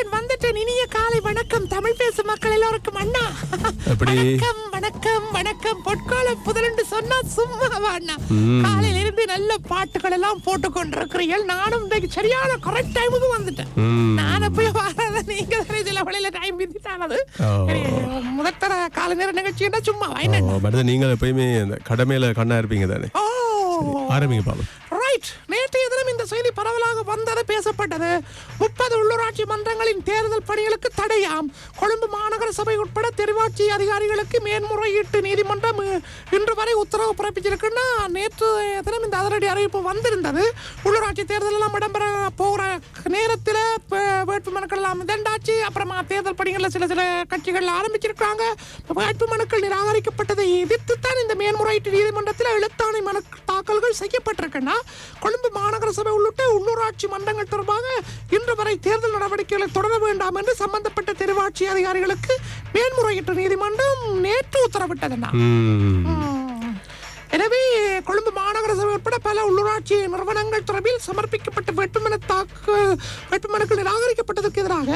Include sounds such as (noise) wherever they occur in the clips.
வந்துட்டேன் வந்துட்டேன்? இனிய காலை வணக்கம். தமிழ் பேசும் மக்கள் எல்லோருக்கும் அண்ணா? வணக்கம் வணக்கம் வணக்கம். பொற்கால புதலண்டு சொன்னா சும்மாவா அண்ணா? காலையில இருந்து நல்ல பாட்டுகள் எல்லாம் போட்டு கொண்டிருக்கிறீர்கள் நானும் இன்றைக்கு சரியான கரெக்ட் டைமுக்கு வந்துட்டேன். நான் போய் வராத நீங்க தானே சில வழியில டைம் ஓ. முதற்தர காலை நேர நிகழ்ச்சின்னா சும்மா மருது நீங்கள் எப்பயுமே கடமையில கண்ணா இருப்பீங்க தானே? ஆரம்பிங்க பாப்போம் ரைட் செய்தி வந்தது பேசப்பட்டது. முப்பது உள்ளூராட்சி மன்றங்களின் தேர்தல் பணிகளுக்கு தடையாம். கொழும்பு மாநகர சபை உட்பட தெரிவாட்சி அதிகாரிகளுக்கு மேன்முறையீட்டு நீதிமன்றம் இன்று வரை உத்தரவு பிறப்பிச்சிருக்குன்னா நேற்று தினம் இந்த அதிரடி அறிவிப்பு வந்திருந்தது. உள்ளூராட்சி தேர்தல் எல்லாம் இடம்பெற போகிற நேரத்தில் வேட்பு மனுக்கள் எல்லாம் இதண்டாச்சு அப்புறமா தேர்தல் பணிகளில் சில சில கட்சிகள் ஆரம்பிச்சிருக்காங்க வேட்பு மனுக்கள் நிராகரிக்கப்பட்டதை எதிர்த்து தான் இந்த மேன்முறையீட்டு நீதிமன்றத்தில் எழுத்தாணை மனு தாக்கல்கள் செய்யப்பட்டிருக்குன்னா கொழும்பு மாநகர சபை உள்ளிட்ட உள்ளூராட்சி மன்றங்கள் தொடர்பாக இன்று வரை தேர்தல் நடவடிக்கைகளை தொடர வேண்டாம் என்று சம்பந்தப்பட்ட தெரிவாட்சி அதிகாரிகளுக்கு மேன்முறையீட்டு நீதிமன்றம் நேற்று உத்தரவிட்டதுன்னா. எனவே கொழும்பு மாநகர சபை உட்பட பல உள்ளூராட்சி நிறுவனங்கள் தொடர்பில் சமர்ப்பிக்கப்பட்ட வேட்புமனு தாக்கு வேட்புமனுக்கள் நிராகரிக்கப்பட்டதற்கு எதிராக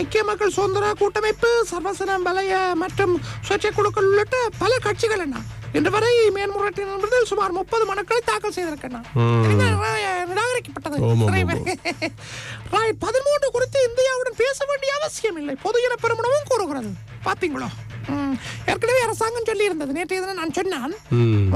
ஐக்கிய மக்கள் சுதந்திர கூட்டமைப்பு சர்வசன வலய மற்றும் சுயேட்சை குழுக்கள் உள்ளிட்ட பல கட்சிகள் என்ன இன்று வரை நீதிமன்றத்தில் சுமார் முப்பது மனுக்களை தாக்கல் நிரா- நிராகரிக்கப்பட்டது. (laughs) பதிமூன்று குறித்து இந்தியாவுடன் பேச வேண்டிய அவசியம் இல்லை. பொது இன பெருமனவும் கூறுகிறது. பாத்தீங்களோ? ம், ஏற்கனவே அரசாங்கம் சொல்லி இருந்தது நேற்றைய தினம் நான் சொன்னான்.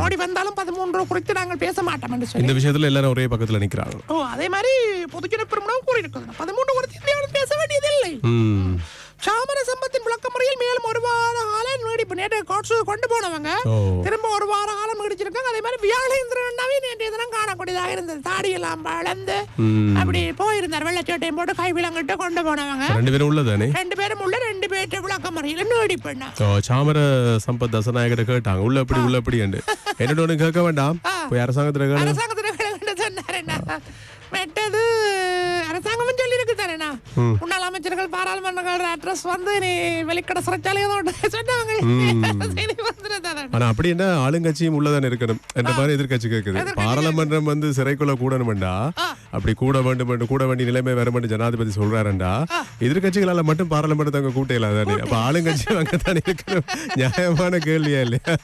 மோடி வந்தாலும் பதிமூன்று குறித்து நாங்கள் பேச மாட்டோம் என்று சொல்லி. இந்த விஷயத்துல எல்லாரும் ஒரே பக்கத்துல நிக்கிறாங்க. ஓ அதே மாதிரி பொதுஜன பெருமனவும் கூறியிருக்கிறது. பதிமூன்று குறித்து இந்தியாவுடன் பேச வேண்டியதில்லை. ம். சாமர சம்பத்தின் விளக்க முறையில் மேலும் ஒரு வார காலம் கோட்ஸு கொண்டு போனவங்க. திரும்ப ஒரு வார காலம் நீடிச்சிருக்காங்க அதே மாதிரி வியாழேந்திரனாவே நேற்றைய தினம் காணக்கூடியதாக இருந்தது. தாடியெல்லாம் வளர்ந்து. அப்படி போயிருந்தார். வெள்ளச்சோட்டையும் போட்டு கை விலங்கிட்டு கொண்டு போனவங்க. ரெண்டு பேரும் உள்ளதானே? ரெண்டு பேரும் உள்ள ரெண்டு பேர்ட்ட விளக்க முறையில் நீடிப்புண்ணா ஓ, சாமர சம்பத் தசநாயகரை கேட்டாங்க. உள்ள எப்படி உள்ள எப்படி என்னோட ஒண்ணு கேட்க வேண்டாம். போய் அரசாங்கத்துல அரசாங்கத்தில் சொன்னார் என்ன மெட்டது அரசாங்கமும் சொல்லி இருக்கு தானேண்ணா முன்னாள் அமைச்சர்கள் பாராளுமன்றங்கள் அட்ரஸ் வந்து நீ வெளிக்கடை சிறைச்சாலையை சொன்னாங்க. ஆனா அப்படி என்ன ஆளுங்கட்சியும் உள்ளதானே இருக்கணும் என்ற மாதிரி எதிர்க்கட்சி கேக்குது. பாராளுமன்றம் வந்து சிறைக்குள்ள கூடணும்டா அப்படி கூட வேண்டும் என்று கூட வேண்டிய நிலைமை வரும் என்று ஜனாதிபதி சொல்றாருண்டா? எதிர்க்கட்சிகளால மட்டும் பாராளுமன்றத்தை அங்க கூட்ட இல்லாதானே அப்ப ஆளுங்கட்சி அங்க தானே இருக்கணும்? நியாயமான கேள்வியா இல்லையா?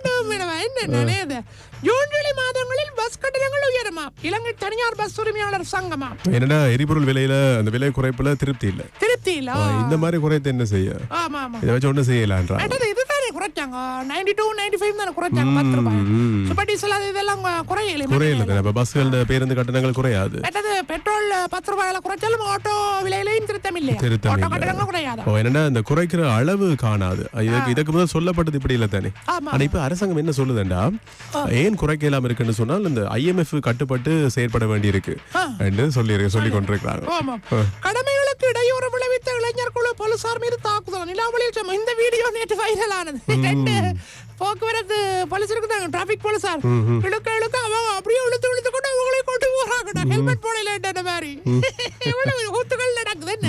டாமினவா டாமினவா என்ன நினைது ஜூன் ஜூலை மாதங்களில் பஸ் கட்டணங்கள் உயருமா? இலங்கை தனியார் பஸ் உரிமையாளர் சங்கமா? என்னடா எரிபொருள் விலையில அந்த விலை குறைப்புல திருப்தி இல்ல. திருப்தி இல்ல. இந்த மாதிரி குறைத்து என்ன செய்ய? ஆமா ஆமா. இதை வச்சு ஒண்ணும் செய்யலான்றா குறைச்சாங்க நைன்டி டூ நைன்டி ஃபைவ் தானே குறைச்சாங்க பத்து ரூபாய் சூப்பர் டீசல் அது இதெல்லாம் குறையல. குறையல பஸ்கள் பேருந்து கட்டணங்கள் குறையாது. மற்றது பெட்ரோல் பத்து ரூபாயில குறைச்சாலும் ஆட்டோ விலையிலையும் திருத்தம் இல்லையா? திருத்தம் ஆட்டோ இல்ல. கட்டணங்களும் குறையாதா? ஓ இந்த குறைக்கிற அளவு காணாது. இதுக்கு இதுக்கு முதல் சொல்லப்பட்டது இப்படி இல்ல தானே. ஆனா இப்ப அரசாங்கம் என்ன சொல்லுதுண்டா? ஏன் குறைக்க இல்லாம இருக்குன்னு சொன்னால் இந்த ஐஎம்எஃப் கட்டுப்பட்டு செயற்பட வேண்டி இருக்கு என்று சொல்லி சொல்லி கொண்டிருக்கிறாங்க கடமைகளுக்கு இடையூறு விளைவித்த இளைஞர் குழு போலீசார் மீது சும்மா இந்த வீடியோ நேற்று வைரல் ஆனது. ரெண்டு போக்குவரத்து போலீஸ் இருக்குதாங்க டிராபிக் போலீசார் இழுக்க இழுக்க அவங்க அப்படியே இழுத்து இழுத்து கொண்டு அவங்களே கொண்டு போறாங்கடா. ஹெல்மெட் போடல இந்த மாதிரி. எவ்வளவு ஊத்துகள் நடக்குது என்ன.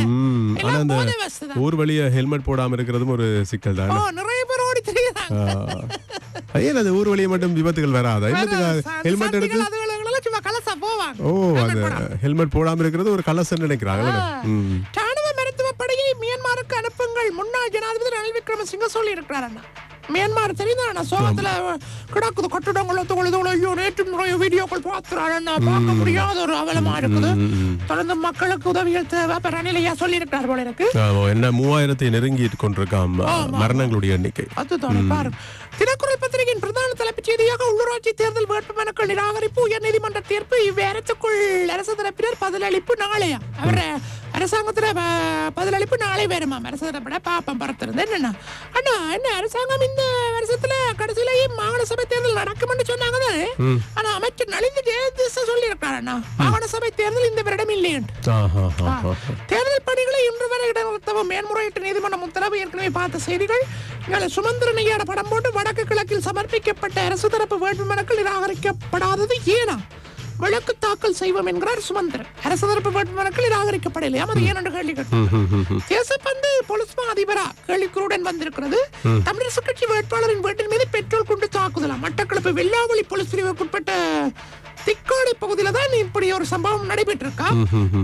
ஊர் வழியா ஹெல்மெட் போடாம இருக்கிறதும் ஒரு சிக்கல் தான். நிறைய பேர் ஓடி தெரியுறாங்க. ஏன் அது ஊர் வழியா மட்டும் விபத்துகள் வராதா? ஹெல்மெட் எடுத்து சும்மா கலசா போவாங்க. ஓ அந்த ஹெல்மெட் போடாம இருக்கிறது ஒரு கலசன்னு நினைக்கிறாங்க முன்னாள் ஜனாதிபதி ரணில் விக்ரமசிங்க சொல்லி இருக்கிறார் அண்ணா. மியான்மர் தெரியுதா சோகத்துல கிடக்குது கட்டிடங்கள் தொகுதி ஐயோ நேற்று நிறைய வீடியோக்கள் பார்க்கிறாள் அண்ணா. பார்க்க முடியாத ஒரு அவலமா இருக்குது. தொடர்ந்து மக்களுக்கு உதவிகள் தேவை. அப்ப ரணிலையா சொல்லி இருக்கிறார் போல இருக்கு. என்ன மூவாயிரத்தை நெருங்கி கொண்டிருக்காம் மரணங்களுடைய எண்ணிக்கை. அதுதான் பாரு தினக்குரல் பத்திரிகையின் பிரதான தலைப்புச் செய்தியாக உள்ளூராட்சி தேர்தல் வேட்புமனுக்கள் நிராகரிப்பு உயர்நீதிமன்ற தீர்ப்பு இவ்வேரத்துக்குள் அரசு தரப்பினர் பதிலளிப்பு நாளையா? அவர் அரசாங்கத்துல பதிலளிப்பு நாளை வருமாம் அரசு தரப்பட பாப்பம் பரத்துறது என்னன்னா? அண்ணா என்ன அரசாங்கம் இந்த வருஷத்துல கடைசியிலேயே மாகாண சபை தேர்தல் நடக்கும்னு சொன்னாங்க தானே ஆனா அமைச்சர் நலிந்து ஜெயதிச சொல்லி அண்ணா. மாகாண சபை தேர்தல் இந்த வருடம் இல்லையென்று. தேர்தல் பணிகளை இன்று வரை இடைநிறுத்தவும் மேன்முறையீட்டு நீதிமன்றம் உத்தரவு ஏற்கனவே பார்த்த செய்திகள் எங்களை சுமந்திரனையோட படம் போட்டு வடக்கு கிழக்கில் சமர்ப்பிக்கப்பட்ட அரசு தரப்பு வேட்புமனுக்கள் நிராகரிக்கப்படாதது ஏனா? வழக்கு தாக்கல் செய்வோம் என்கிறார் சுமந்திரன். அரசு தரப்பு வேட்புமனுக்கள் நிராகரிக்கப்படலையாம் அது ஏனென்று கேள்வி கேட்டார் தேசப்பந்து பொலிஸ்மா அதிபரா? கேள்விக்குருடன் வந்திருக்கிறது. தமிழரசு கட்சி வேட்பாளரின் வீட்டின் மீது பெட்ரோல் கொண்டு தாக்குதலாம் மட்டக்களப்பு வெள்ளாவளி போலீஸ் பிரிவுக்குட்பட்ட திக்காடி பகுதியில தான் இப்படி ஒரு சம்பவம் நடைபெற்றிருக்கா?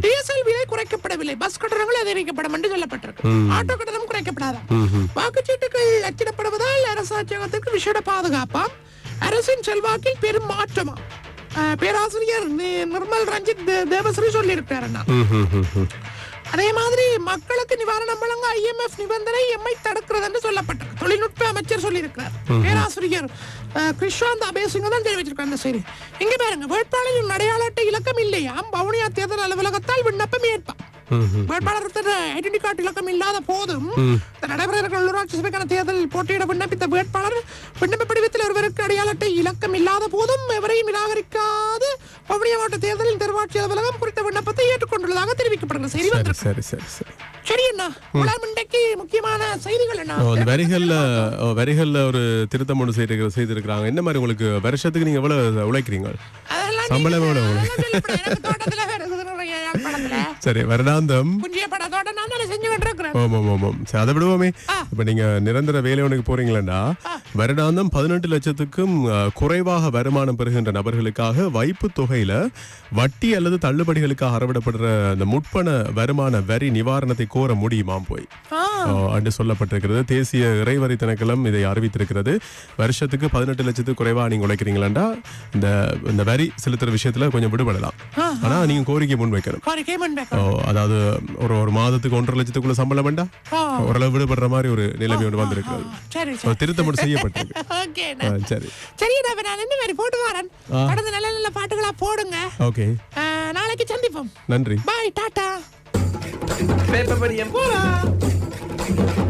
டீசல் விலை குறைக்கப்படவில்லை. பஸ் கட்டணங்கள் அதிகரிக்கப்படும் என்று சொல்லப்பட்டிருக்கு. ஆட்டோ கட்டணம் குறைக்கப்படாதாம் வாக்குச்சீட்டுகள் அச்சிடப்படுவதால் அரசாட்சியகத்திற்கு விசேட பாதுகாப்பாம் அரசின் செல்வாக்கில் பெரும் மாற்றமா? பேராசிரியர் நிர்மல் ரஞ்சித் தேவஸ்ரீ சொல்லியிருக்காரு அண்ணா. அதே மாதிரி மக்களுக்கு நிவாரணம் வழங்க ஐஎம்எஃப் நிபந்தனை எம்மை தடுக்கிறது என்று சொல்லப்பட்டிருக்கு தொழில்நுட்ப அமைச்சர் சொல்லியிருக்கிறார். பேராசிரியர் அஹ், கிருஷாந்த் அபேசிங்க தான் தெரிவிச்சிருக்காங்க அந்த செய்தி. இங்க பாருங்க வேட்பாளரின் அடையாள அட்டை இலக்கம் இல்லையாம். வவுனியா தேர்தல் அலுவலகத்தால் விண்ணப்பம் ஏற்பான் வேட்பாளர் ஐடென்டி கார்டு இலக்கம் இல்லாத போதும் நடைபெற இருக்கிற உள்ளூராட்சி சபைக்கான தேர்தலில் போட்டியிட விண்ணப்பித்த வேட்பாளர் விண்ணப்ப படிவத்தில் ஒருவருக்கு அடையாள அட்டை இலக்கம் இல்லாத போதும் எவரையும் நிராகரிக்காது. வவுனியா மாவட்ட தேர்தலில் தெருவாட்சி அலுவலகம் குறித்த விண்ணப்பத்தை ஏற்றுக்கொண்டுள்ளதாக தெரிவிக்கப்படுகிறது சரி சரி சரி சரி. சரி அண்ணா இன்றைக்கு முக்கியமான செய்திகள் என்ன? வரிகள்ல வரிகள்ல ஒரு திருத்தம் ஒன்று செய்து செய்திருக்கிறாங்க. என்ன மாதிரி உங்களுக்கு வருஷத்துக்கு நீங்க எவ்வளவு உழைக்கிறீங்க? அதெல்லாம் சம்பளம் எவ்வளவு? stare guardando. Buongiorno, நான் தானே ஆமாம் ஆமாம் சரி அதை விடுவோமே. இப்ப நீங்க நிரந்தர வேலைவனுக்கு போறீங்களா வருடாந்தம் பதினெட்டு லட்சத்துக்கும் குறைவாக வருமானம் பெறுகின்ற நபர்களுக்காக வைப்பு தொகையில வட்டி அல்லது தள்ளுபடிகளுக்காக அறவிடப்படுற அந்த முற்பண வருமான வரி நிவாரணத்தை கோர முடியுமாம் போய்? என்று சொல்லப்பட்டிருக்கிறது. தேசிய இறைவரி திணைக்களம் இதை அறிவித்திருக்கிறது. வருஷத்துக்கு பதினெட்டு லட்சத்துக்கு குறைவா நீங்க உழைக்கிறீங்களாண்டா? இந்த இந்த வரி செலுத்துற விஷயத்துல கொஞ்சம் விடுபடலாம். ஆனா நீங்க கோரிக்கை முன்வைக்கணும். அதாவது ஒரு ஒரு மாதத்துக்கு ஒன்றரை லட்சத்துக்குள்ள சம்பளம் வேண்டாம். ஓரளவு விடுபடுற மாதிரி ஒரு நிலைமை ஒன்று சரி திருத்தம் செய்யப்பட்டிருக்கு. ஆ, சரி. சரி (laughs) நான் மாதிரி போட்டு வரேன். கடந்த நல்ல நல்ல பாட்டுகளா போடுங்க. ஓகே. நாளைக்கு சந்திப்போம். நன்றி. பாய் டாடா. பேப்பர் படியம் போலாம்